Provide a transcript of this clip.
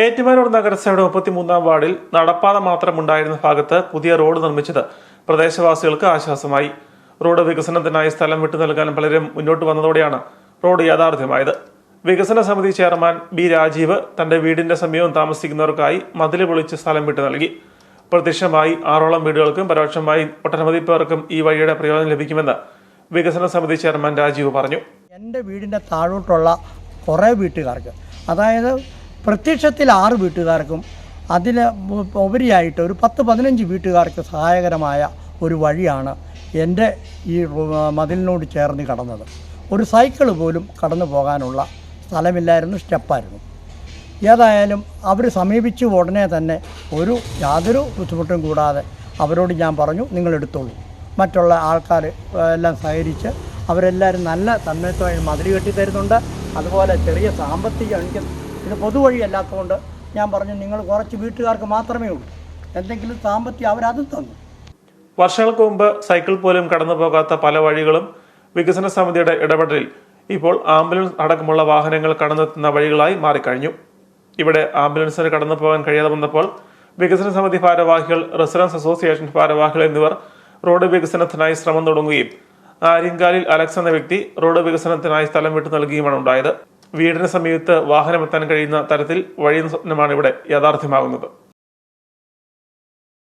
ഏറ്റുമാനൂർ നഗരസഭയുടെ മുപ്പത്തിമൂന്നാം വാർഡിൽ നടപ്പാത മാത്രമുണ്ടായിരുന്ന ഭാഗത്ത് പുതിയ റോഡ് നിർമ്മിച്ചത് പ്രദേശവാസികൾക്ക് ആശ്വാസമായി. റോഡ് വികസനത്തിനായി സ്ഥലം വിട്ടു നൽകാൻ പലരും മുന്നോട്ട് വന്നതോടെയാണ് റോഡ് യാഥാർത്ഥ്യമായത്. വികസന സമിതി ചെയർമാൻ ബി രാജീവ് തന്റെ വീടിന്റെ സമീപം താമസിക്കുന്നവർക്കായി മതിൽ പൊളിച്ച് സ്ഥലം വിട്ടു നൽകി. പ്രത്യക്ഷമായി ആറോളം വീടുകൾക്കും പരോക്ഷമായി ഒട്ടനവധി പേർക്കും ഈ വഴിയുടെ പ്രയോജനം ലഭിക്കുമെന്ന് വികസന സമിതി ചെയർമാൻ രാജീവ് പറഞ്ഞു. എന്റെ വീടിന്റെ താഴോട്ടുള്ള കുറേ വീട്ടുകാർക്ക് അതായത് പ്രത്യക്ഷത്തിൽ ആറ് വീട്ടുകാർക്കും അതിൽ ഉപരിയായിട്ട് ഒരു പത്ത് പതിനഞ്ച് വീട്ടുകാർക്ക് സഹായകരമായ ഒരു വഴിയാണ് എന്റെ ഈ മതിലിനോട് ചേർന്ന് കടന്നത്. ഒരു സൈക്കിൾ പോലും കടന്നു പോകാനുള്ള സ്ഥലമില്ലായിരുന്നു സ്റ്റെപ്പായിരുന്നു. ഏതായാലും അവർ സമീപിച്ചു ഉടനെ തന്നെ ഒരു യാതൊരു ബുദ്ധിമുട്ടും കൂടാതെ അവരോട് ഞാൻ പറഞ്ഞു നിങ്ങൾ എടുത്തോളൂ. മറ്റുള്ള ആൾക്കാർ എല്ലാം സഹകരിച്ച് അവരെല്ലാവരും നല്ല തന്മയത്വമായി മതിൽ കെട്ടി തരുന്നുണ്ട്. അതുപോലെ ചെറിയ സാമ്പത്തിക എനിക്ക് ഇത് പൊതുവഴി അല്ലാത്തതുകൊണ്ട് ഞാൻ പറഞ്ഞു നിങ്ങൾ കുറച്ച് വീട്ടുകാർക്ക് മാത്രമേ ഉള്ളൂ. എന്തെങ്കിലും സാമ്പത്തികം അവരതും തന്നു. വർഷങ്ങൾക്ക് മുമ്പ് സൈക്കിൾ പോലും കടന്നു പോകാത്ത പല വഴികളും വികസന സമിതിയുടെ ഇടപെടലിൽ ഇപ്പോൾ ആംബുലൻസ് അടക്കമുള്ള വാഹനങ്ങൾ കടന്നെത്തുന്ന വഴികളായി മാറിക്കഴിഞ്ഞു. ഇവിടെ ആംബുലൻസിന് കടന്നു പോകാൻ കഴിയാതെ വന്നപ്പോൾ വികസന സമിതി ഭാരവാഹികൾ റെസിഡൻസ് അസോസിയേഷൻ ഭാരവാഹികൾ എന്നിവർ റോഡ് വികസനത്തിനായി ശ്രമം തുടങ്ങുകയും ആര്യങ്കാലിൽ അലക്സ് എന്ന വ്യക്തി റോഡ് വികസനത്തിനായി സ്ഥലം വിട്ടു നൽകുകയുമാണ് ഉണ്ടായത്. വീടിന് സമീപത്ത് വാഹനമെത്താൻ കഴിയുന്ന തരത്തിൽ വഴി സ്വപ്നമാണ് ഇവിടെ യാഥാർത്ഥ്യമാകുന്നത്.